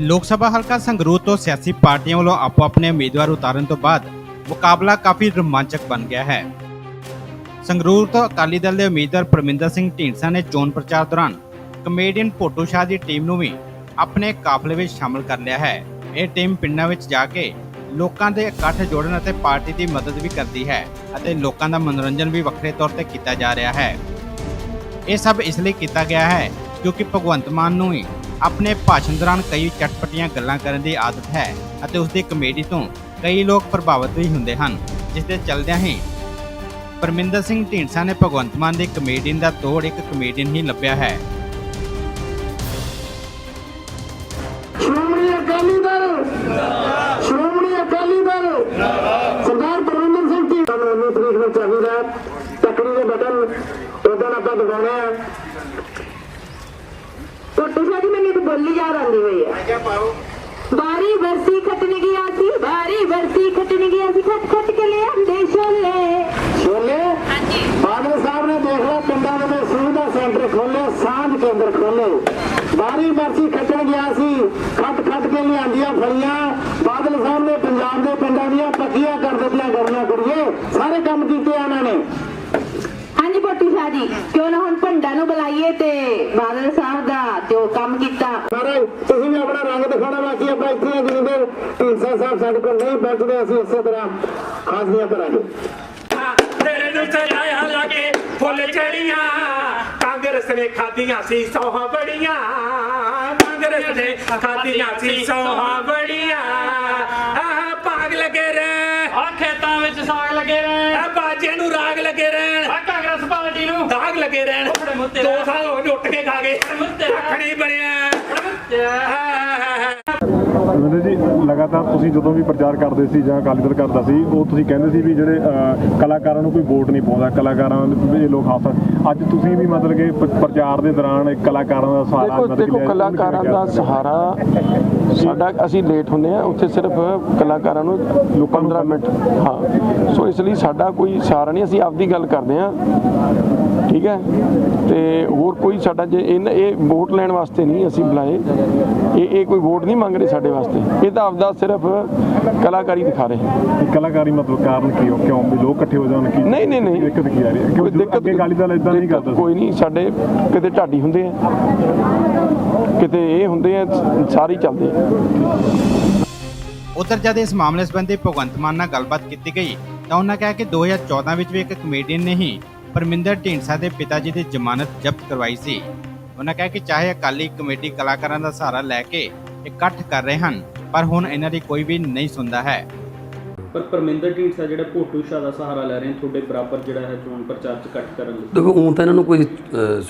ਲੋਕ ਸਭਾ ਹਲਕਾ ਸੰਗਰੂਰ ਤੋਂ ਸਿਆਸੀ ਪਾਰਟੀਆਂ ਵੱਲੋਂ ਆਪੋ ਆਪਣੇ ਉਮੀਦਵਾਰ ਉਤਾਰਨ ਤੋਂ ਬਾਅਦ ਮੁਕਾਬਲਾ ਕਾਫੀ ਰੋਮਾਂਚਕ ਬਣ ਗਿਆ ਹੈ ਸੰਗਰੂਰ ਤੋਂ ਅਕਾਲੀ ਦਲ ਦੇ ਉਮੀਦਵਾਰ ਪਰਮਿੰਦਰ ਸਿੰਘ ਢੀਂਡਸਾ ਨੇ ਚੋਣ ਪ੍ਰਚਾਰ ਦੌਰਾਨ ਕਮੇਡੀਅਨ ਭੋਟੂ ਸ਼ਾਹ ਦੀ ਟੀਮ ਨੂੰ ਵੀ ਆਪਣੇ ਕਾਫਲੇ ਵਿੱਚ ਸ਼ਾਮਲ ਕਰ ਲਿਆ ਹੈ ਇਹ ਟੀਮ ਪਿੰਡਾਂ ਵਿੱਚ ਜਾ ਕੇ ਲੋਕਾਂ ਦੇ ਇਕੱਠ ਜੋੜਨ ਅਤੇ ਪਾਰਟੀ ਦੀ ਮਦਦ ਵੀ ਕਰਦੀ ਹੈ ਅਤੇ ਲੋਕਾਂ ਦਾ ਮਨੋਰੰਜਨ ਵੀ ਵੱਖਰੇ ਤੌਰ ਤੇ ਕੀਤਾ ਜਾ ਰਿਹਾ ਹੈ ਇਹ ਸਭ ਇਸ ਲਈ ਕੀਤਾ ਗਿਆ ਹੈ ਕਿਉਂਕਿ ਭਗਵੰਤ ਮਾਨ ਨੂੰ ਹੀ ਆਪਣੇ ਭਾਸ਼ਣ ਦੌਰਾਨ ਕਈ ਚਟਪਟੀਆਂ ਗੱਲਾਂ ਕਰਨ ਦੀ ਆਦਤ ਹੈ ਅਤੇ ਉਸ ਦੀ ਕਮੇਡੀ ਤੋਂ ਕਈ ਲੋਕ ਪ੍ਰਭਾਵਿਤ ਵੀ ਹੁੰਦੇ ਹਨ, ਜਿਸ ਦੇ ਚੱਲਦਿਆਂ ਹੀ ਪਰਮਿੰਦਰ ਸਿੰਘ ਢੀਂਡਸਾ ਨੇ ਭਗਵੰਤ ਮਾਨ ਦੀ ਕਮੇਡੀਅਨ ਦਾ ਤੋੜ ਇੱਕ ਕਮੇਡੀਅਨ ਹੀ ਲੱਭਿਆ ਹੈ। ਸ਼੍ਰੋਮਣੀ ਅਕਾਲੀ ਦਲ! ਸ਼੍ਰੋਮਣੀ ਅਕਾਲੀ ਦਲ! ਸਰਦਾਰ ਪਰਮਿੰਦਰ ਸਿੰਘ ਜੀ ਸਾਨੂੰ 19 ਤਰੀਕ ਨੂੰ ਚਾਹੀਦਾ ਤਕੜੀ ਦੇ ਬਟਨ ਉਦੋਂ ਆਪਾਂ ਦਬਾਉਣੇ ਆ। ਟੋਟੂ ਸਾਹਿਬ ਜੀ ਮੈਨੂੰ ਇੱਕ ਬੋਲੀ ਯਾਦ ਆਉਂਦੀ ਹੋਈ ਹੈ। ਬਾਰੀ ਬਰਸੀ ਖਟਣ ਗਿਆ ਸੀ ਬਾਰੀ ਬਰਸੀ ਖਟਣ ਗਿਆ ਸੀ ਖਟ ਖਟ ਕੇ ਲਿਆਂਦੇ ਛੋਲੇ। ਛੋਲੇ? ਹਾਂਜੀ। ਬਾਦਲ ਸਾਹਿਬ ਨੇ ਦੇਖ ਲਿਆ ਪਿੰਡਾਂ ਦੇ ਵਿੱਚ ਸੁਵਿਧਾ ਸੈਂਟਰ ਖੋਲੇ ਸਾਂਝ ਕੇਂਦਰ ਖੋਲੇ ਬਾਰੀ ਬਰਸੀ ਖੱਟਣ ਗਿਆ ਸੀ ਖੱਟ ਖੱਟ ਕੇ ਲਿਆਂਦੀਆਂ ਫਲੀਆਂ। ਬਾਦਲ ਸਾਹਿਬ ਨੇ ਪੰਜਾਬ ਦੇ ਪਿੰਡਾਂ ਦੀਆਂ ਪੱਕੀਆਂ ਕਰ ਦਿੱਤੀਆਂ ਗਰਮੀਆਂ ਕੁੜੀਏ ਸਾਰੇ ਕੰਮ ਕੀਤੇ ਆ ਉਹਨਾਂ ਨੇ ਜੀ ਕਿਉਂ ਨਾ ਹੁਣ ਭੰਡਾ ਨੂੰ ਬੁਲਾਈਏ ਤੇ ਬਾਦਲ ਸਾਹਿਬ ਦਾ ਉਹ ਕੰਮ ਕੀਤਾ। ਮਹਾਰਾਜ ਤੁਸੀਂ ਵੀ ਆਪਣਾ ਰੰਗ ਦਿਖਾਉਣਾ ਬਾਕੀ ਆਪਾਂ ਇੱਥੇ ਆ ਜਿੰਨੇ ਦੇਰ ਢੀਂਸਾ ਸਾਹਿਬ ਸਾਡੇ ਕੋਲ ਨਹੀਂ ਬੈਠਦੇ ਅਸੀਂ ਇਸੇ ਤਰ੍ਹਾਂ ਹਾਜ਼ਰੀਆਂ ਭਰਾਂਗੇ ਤੇਰੇ ਨੂੰ ਸਜਾਇਆ ਲਾਗੇ ਫੁੱਲ ਚੜੀਆਂ ਕਾਂਗਰਸ ਨੇ ਖਾਦੀਆਂ ਸੀ ਸੌਹਾਂ ਬੜੀਆਂ। ਕਾਂਗਰਸ ਨੇ ਖਾਦੀਆਂ ਸੀ ਸੌਹਾਂ ਬੜੀਆਂ। ਆਹ ਭਾਗ ਲੱਗੇ ਰਹਿ। ਆ ਖੇਤਾਂ ਵਿੱਚ ਸਾਗ ਲੱਗੇ ਰਹੇ। ਆ ਬਾਜੇ ਨੂੰ ਰਾਗ ਲੱਗੇ ਰਹਿਣ ਆ ਕਾਂਗਰਸ ਪਾਰਟੀ ਨੂੰ ਦਾਗ ਲੱਗੇ ਰਹਿਣ। ਦੋ ਸਾਲ ਹੋ ਗਏ ਉੱਠ ਕੇ ਖਾ ਗਏ ਰੱਖਣੀ ਬਣਿਆ ਮੈਨੂੰ ਜੀ ਲਗਾਤਾਰ ਤੁਸੀਂ ਜਦੋਂ ਵੀ ਪ੍ਰਚਾਰ ਕਰਦੇ ਸੀ ਜਾਂ ਅਕਾਲੀ ਦਲ ਕਰਦਾ ਸੀ ਉਹ ਤੁਸੀਂ ਕਹਿੰਦੇ ਸੀ ਵੀ ਜਿਹੜੇ ਕਲਾਕਾਰਾਂ ਨੂੰ ਕੋਈ ਵੋਟ ਨਹੀਂ ਪਾਉਂਦਾ ਕਲਾਕਾਰਾਂ ਦੇ ਲੋਕ ਹਾਸਾ ਅੱਜ ਤੁਸੀਂ ਵੀ ਮਤਲਬ ਕਿ ਪ੍ਰਚਾਰ ਦੇ ਦੌਰਾਨ ਇੱਕ ਕਲਾਕਾਰਾਂ ਦਾ ਸਹਾਰਾ ਦੇਖੋ ਮਤਲਬ ਕਿ ਦੇਖੋ ਕਲਾਕਾਰਾਂ ਦਾ ਸਹਾਰਾ ਸਾਡਾ ਅਸੀਂ ਲੇਟ ਹੁੰਦੇ ਆ ਉੱਥੇ ਸਿਰਫ ਕਲਾਕਾਰਾਂ ਨੂੰ ਲੋਕਾਂ ਨੂੰ 15 ਮਿੰਟ। ਹਾਂ। ਸੋ ਇਸ ਲਈ ਸਾਡਾ ਕੋਈ ਸਹਾਰਾ ਨਹੀਂ ਅਸੀਂ ਆਪਦੀ ਗੱਲ ਕਰਦੇ ਆ ਠੀਕ ਹੈ? ਤੇ ਹੋਰ ਕੋਈ ਸਾਡਾ ਜੇ ਇਹ ਇਹ ਵੋਟ ਲੈਣ ਵਾਸਤੇ ਨਹੀਂ ਅਸੀਂ ਬੁਲਾਏ। ਇਹ ਇਹ ਕੋਈ ਵੋਟ ਨਹੀਂ ਮੰਗ ਰਹੇ ਸਾਡੇ ਵਾਸਤੇ। ਇਹ ਤਾਂ ਆਪਦਾ ਸਿਰਫ ਕਲਾਕਾਰੀ ਦਿਖਾ ਰਹੇ ਇਹ ਕਲਾਕਾਰੀ ਮਤਲਬ ਕਾਰਨ ਕੀ ਹੋ? ਕਿਉਂ? ਵੀ ਲੋਕ ਇਕੱਠੇ ਹੋ ਜਾਣ ਕੀ? ਨਹੀਂ ਨਹੀਂ ਨਹੀਂ। ਦਿੱਕਤ ਕੀ ਆ ਰਹੀ ਹੈ? ਕੋਈ ਕਿਉਂਕਿ ਦਿੱਕਤ ਅੱਗੇ ਅਕਾਲੀ ਦਲ ਇਦਾਂ ਨਹੀਂ ਕਰਦਾ ਕੋਈ ਨਹੀਂ ਸਾਡੇ ਕਿਤੇ ਢਾਡੀ ਹੁੰਦੇ ਆ। ਕਿਤੇ ਇਹ ਹੁੰਦੇ ਆ ਸਾਰੇ ਚੱਲਦੇ ਆ। ਉਧਰ ਜਦ ਇਸ ਮਾਮਲੇ ਸੰਬੰਧੀ ਭਗਵੰਤ ਮਾਨ ਨਾਲ ਗੱਲਬਾਤ ਕੀਤੀ ਗਈ ਤਾਂ ਉਹਨਾਂ ਕਿਹਾ ਕਿ 2014 ਵਿੱਚ ਵੀ ਇੱਕ ਕਮੇਡੀਅਨ ਨੇ ਹੀ ਪਰਮਿੰਦਰ ਢੀਂਡਸਾ ਦੇ ਪਿਤਾ ਜੀ ਦੀ ਜ਼ਮਾਨਤ ਜ਼ਬਤ ਕਰਵਾਈ ਸੀ। ਉਹਨਾਂ ਕਿਹਾ ਕਿ ਚਾਹੇ ਅਕਾਲੀ ਕਮੇਟੀ ਕਲਾਕਾਰਾਂ ਦਾ ਸਹਾਰਾ ਲੈ ਕੇ ਇਕੱਠ ਕਰ ਰਹੇ ਹਨ ਪਰ ਹੁਣ ਇਹਨਾਂ ਦੀ ਕੋਈ ਵੀ ਨਹੀਂ ਸੁਣਦਾ ਹੈ। ਪਰ ਪਰਮਿੰਦਰ ਢੀਂਡਸਾ ਜਿਹੜਾ ਭੋਟੂ ਸ਼ਾਹ ਦਾ ਸਹਾਰਾ ਲੈ ਰਹੇ ਨੇ ਤੁਹਾਡੇ ਬਰਾਬਰ ਜਿਹੜਾ ਹੈ ਚੋਣ ਪ੍ਰਚਾਰ ਚ ਇਕੱਠ ਕਰਨ ਲਈ। ਦੇਖੋ ਊਂ ਤਾਂ ਇਹਨਾਂ ਨੂੰ ਕੋਈ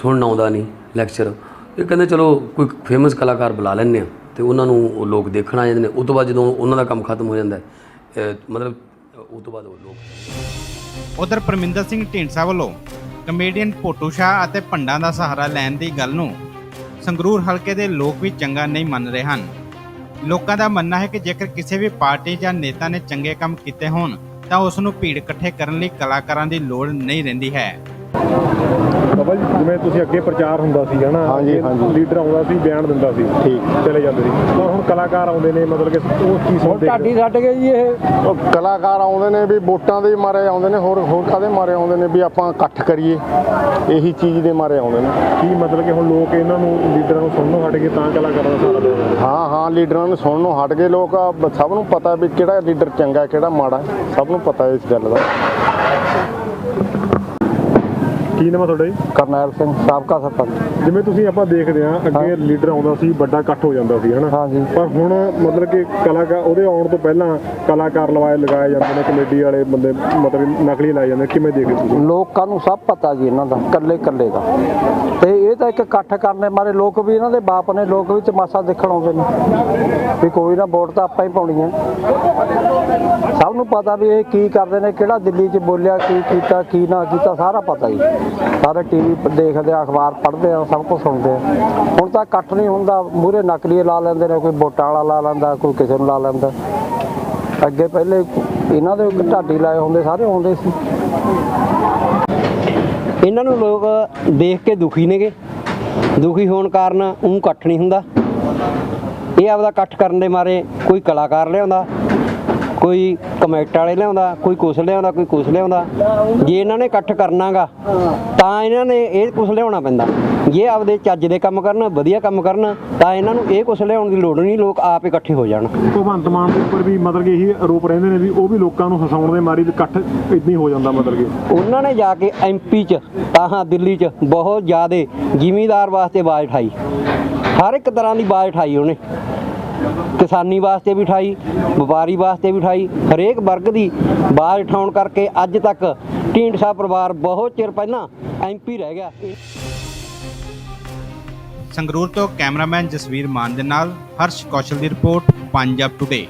ਸੁਣਨ ਆਉਂਦਾ ਨਹੀਂ ਲੈਕਚਰ ਇਹ ਕਹਿੰਦੇ ਚਲੋ ਕੋਈ ਫੇਮਸ ਕਲਾਕਾਰ ਬੁਲਾ ਲੈਂਦੇ ਆ ਤੇ ਉਹਨਾਂ ਨੂੰ ਉਹ ਲੋਕ ਦੇਖਣ ਆ ਜਾਂਦੇ ਨੇ। ਉਸ ਤੋਂ ਬਾਅਦ ਜਦੋਂ ਉਹਨਾਂ ਦਾ ਕੰਮ ਖਤਮ ਹੋ ਜਾਂਦਾ ਮਤਲਬ ਉਸ ਤੋਂ ਬਾਅਦ ਉਹ ਲੋਕ ਉਧਰ ਪਰਮਿੰਦਰ ਸਿੰਘ ਢੀਂਡਸਾ ਵੱਲੋਂ ਕਮੇਡੀਅਨ ਭੋਟੂ ਸ਼ਾਹ ਅਤੇ ਭੰਡਾਂ ਦਾ ਸਹਾਰਾ ਲੈਣ ਦੀ ਗੱਲ ਨੂੰ ਸੰਗਰੂਰ ਹਲਕੇ ਦੇ ਲੋਕ ਵੀ ਚੰਗਾ ਨਹੀਂ ਮੰਨ ਰਹੇ ਹਨ। ਲੋਕਾਂ ਦਾ ਮੰਨਣਾ ਹੈ ਕਿ ਜੇਕਰ ਕਿਸੇ ਵੀ ਪਾਰਟੀ ਜਾਂ ਨੇਤਾ ਨੇ ਚੰਗੇ ਕੰਮ ਕੀਤੇ ਹੋਣ, ਤਾਂ ਉਸ ਨੂੰ ਭੀੜ ਇਕੱਠੇ ਕਰਨ ਲਈ ਕਲਾਕਾਰਾਂ ਦੀ ਲੋੜ ਨਹੀਂ ਰਹਿੰਦੀ ਹੈ। ਬਾਬਾ ਜੀ ਜਿਵੇਂ ਤੁਸੀਂ ਅੱਗੇ ਪ੍ਰਚਾਰ ਹੁੰਦਾ ਸੀ ਹਨਾ? ਹਾਂਜੀ, ਹਾਂਜੀ। ਲੀਡਰ ਆਉਂਦਾ ਸੀ ਬਿਆਨ ਦਿੰਦਾ ਸੀ ਠੀਕ। ਚਲੇ ਜਾਂਦੇ ਸੀ। ਪਰ ਹੁਣ ਕਲਾਕਾਰ ਆਉਂਦੇ ਨੇ ਮਤਲਬ ਕਿ ਉਹ ਕੀ ਸੁਣਦੇ ਢਾਡੀ ਛੱਡ ਗਏ ਜੀ ਇਹ। ਉਹ ਕਲਾਕਾਰ ਆਉਂਦੇ ਨੇ ਵੀ ਵੋਟਾਂ ਦੇ ਮਾਰੇ ਆਉਂਦੇ ਨੇ ਹੋਰ ਹੋਰ ਕਾਦੇ ਮਾਰੇ ਆਉਂਦੇ ਨੇ ਵੀ ਆਪਾਂ ਇਕੱਠ ਕਰੀਏ? ਇਹੀ ਚੀਜ਼ ਦੇ ਮਾਰੇ ਆਉਂਦੇ ਨੇ। ਕੀ ਮਤਲਬ ਕਿ ਹੁਣ ਲੋਕ ਇਹਨਾਂ ਨੂੰ ਲੀਡਰਾਂ ਨੂੰ ਸੁਣਨੋਂ ਹਟ ਕੇ ਤਾਂ ਕਲਾਕਾਰਾਂ ਦਾ ਸਹਾਰਾ ਦੇ ਹਾਂ ਹਾਂ ਲੀਡਰਾਂ ਨੂੰ ਸੁਣਨੋਂ ਹਟ ਗਏ ਲੋਕ। ਸਭ ਨੂੰ ਪਤਾ ਵੀ ਕਿਹੜਾ ਲੀਡਰ ਚੰਗਾ ਕਿਹੜਾ ਮਾੜਾ। ਸਭ ਨੂੰ ਪਤਾ ਇਸ ਗੱਲ ਦਾ। ਕੀ ਨਾਮ ਆ ਤੁਹਾਡਾ ਜੀ? ਕਰਨੈਲ ਸਿੰਘ ਸਾਬਕਾ ਸਰਪੰਚ। ਜਿਵੇਂ ਤੁਸੀਂ ਆਪਾਂ ਦੇਖਦੇ ਆ ਅੱਗੇ ਲੀਡਰ ਆਉਂਦਾ ਸੀ ਵੱਡਾ ਇਕੱਠ ਹੋ ਜਾਂਦਾ ਸੀ ਹਨਾ? ਹਾਂਜੀ। ਪਰ ਹੁਣ ਮਤਲਬ ਕਿ ਕਲਾਕਾਰ ਉਹਦੇ ਆਉਣ ਤੋਂ ਪਹਿਲਾਂ ਕਲਾਕਾਰ ਲਵਾਏ ਲਗਾਏ ਜਾਂਦੇ ਨੇ ਕਮੇਡੀ ਵਾਲੇ ਬੰਦੇ ਮਤਲਬ ਨਕਲੀ ਲਾਏ ਜਾਂਦੇ। ਕਿਵੇਂ ਦੇਖਦੇ ਤੁਸੀਂ? ਲੋਕਾਂ ਨੂੰ ਸਭ ਪਤਾ ਜੀ ਇਹਨਾਂ ਦਾ ਕੱਲੇ ਕੱਲੇ ਦਾ। ਤੇ ਇਹ ਤਾਂ ਇੱਕ ਇਕੱਠ ਕਰਨੇ ਮਾਰੇ ਲੋਕ ਵੀ ਇਹਨਾਂ ਦੇ ਬਾਪ ਨੇ ਲੋਕ ਵੀ ਤਮਾਸ਼ਾ ਦੇਖਣ ਆਉਂਦੇ ਨੇ। ਵੀ ਕੋਈ ਨਾ ਵੋਟ ਤਾਂ ਆਪਾਂ ਹੀ ਪਾਉਣੀ ਹੈ। ਸਭ ਨੂੰ ਪਤਾ ਵੀ ਇਹ ਕੀ ਕਰਦੇ ਨੇ ਕਿਹੜਾ ਦਿੱਲੀ 'ਚ ਬੋਲਿਆ ਕੀ ਕੀਤਾ ਕੀ ਨਾ ਕੀਤਾ ਸਾਰਾ ਪਤਾ ਹੀ ਸਾਰੇ ਟੀਵੀ ਦੇਖਦੇ ਆ, ਅਖਬਾਰ ਪੜ੍ਹਦੇ ਆ, ਸਭ ਕੁਝ ਸੁਣਦੇ ਆ। ਹੁਣ ਤਾਂ ਇਕੱਠ ਨਹੀਂ ਹੁੰਦਾ ਮੂਰੇ ਨਕਲੀਏ ਲਾ ਲੈਂਦੇ ਨੇ, ਕੋਈ ਵੋਟਾਂ ਵਾਲਾ ਲਾ ਲੈਂਦਾ, ਕੋਈ ਕਿਸੇ ਨੂੰ ਲਾ ਲੈਂਦਾ। ਅੱਗੇ ਪਹਿਲੇ ਇਹਨਾਂ ਦੇ ਢਾਡੀ ਲਾਏ ਹੁੰਦੇ, ਸਾਰੇ ਆਉਂਦੇ ਸੀ। ਇਹਨਾਂ ਨੂੰ ਲੋਕ ਦੇਖ ਕੇ ਦੁਖੀ ਨੇਗੇ। ਦੁਖੀ ਹੋਣ ਕਾਰਨ ਉਹ ਇਕੱਠ ਨਹੀਂ ਹੁੰਦਾ। ਇਹ ਆਪਦਾ ਇਕੱਠ ਕਰਨ ਦੇ ਮਾਰੇ ਕੋਈ ਕਲਾਕਾਰ ਲਿਆਉਂਦਾ ਕੋਈ ਕਮੈਟ ਵਾਲੇ ਲਿਆਉਂਦਾ ਕੋਈ ਕੁਛ ਲਿਆਉਂਦਾ ਕੋਈ ਕੁਛ ਲਿਆਉਂਦਾ। ਜੇ ਇਹਨਾਂ ਨੇ ਇਕੱਠ ਕਰਨਾਗਾ ਤਾਂ ਇਹਨਾਂ ਨੇ ਇਹ ਕੁਛ ਲਿਆਉਣਾ ਪੈਂਦਾ। ਜੇ ਆਪਦੇ ਚੱਜ ਦੇ ਕੰਮ ਕਰਨ ਵਧੀਆ ਕੰਮ ਕਰਨ ਤਾਂ ਇਹਨਾਂ ਨੂੰ ਇਹ ਕੁਛ ਲਿਆਉਣ ਦੀ ਲੋੜ ਨਹੀਂ ਲੋਕ ਆਪ ਇਕੱਠੇ ਹੋ ਜਾਣ। ਭਗਵੰਤ ਮਾਨ ਦੇ ਉੱਪਰ ਵੀ ਮਤਲਬ ਕਿ ਇਹੀ ਆਰੋਪ ਰਹਿੰਦੇ ਨੇ ਵੀ ਉਹ ਵੀ ਲੋਕਾਂ ਨੂੰ ਹਸਾਉਣ ਦੇ ਮਾਰੀ ਇਕੱਠ ਇਦਾਂ ਹੀ ਹੋ ਜਾਂਦਾ ਮਤਲਬ ਕਿ। ਉਹਨਾਂ ਨੇ ਜਾ ਕੇ ਐਮਪੀ ਚ ਤਾਂ ਹਾਂ ਦਿੱਲੀ ਚ ਬਹੁਤ ਜ਼ਿਆਦੇ ਜ਼ਿਮੀਂਦਾਰ ਵਾਸਤੇ ਆਵਾਜ਼ ਉਠਾਈ। ਹਰ ਇੱਕ ਤਰ੍ਹਾਂ ਦੀ ਆਵਾਜ਼ ਉਠਾਈ ਉਹਨੇ। ਕਿਸਾਨੀ ਵਾਸਤੇ ਵੀ ਉਠਾਈ ਵਪਾਰੀ ਵਾਸਤੇ ਵੀ ਉਠਾਈ ਹਰੇਕ ਵਰਗ ਦੀ ਆਵਾਜ਼ ਉਠਾਉਣ ਕਰਕੇ ਅੱਜ ਤੱਕ ਢੀਂਡਸਾ ਪਰਿਵਾਰ ਬਹੁਤ ਚਿਰ ਪਹਿਲਾਂ ਐਮਪੀ ਰਹਿ ਗਿਆ। ਸੰਗਰੂਰ ਤੋਂ ਕੈਮਰਾਮੈਨ ਜਸਵੀਰ ਮਾਨ ਦੇ ਨਾਲ ਹਰਸ਼ ਕੌਸ਼ਲ ਦੀ ਰਿਪੋਰਟ, ਪੰਜਾਬ ਟੁਡੇ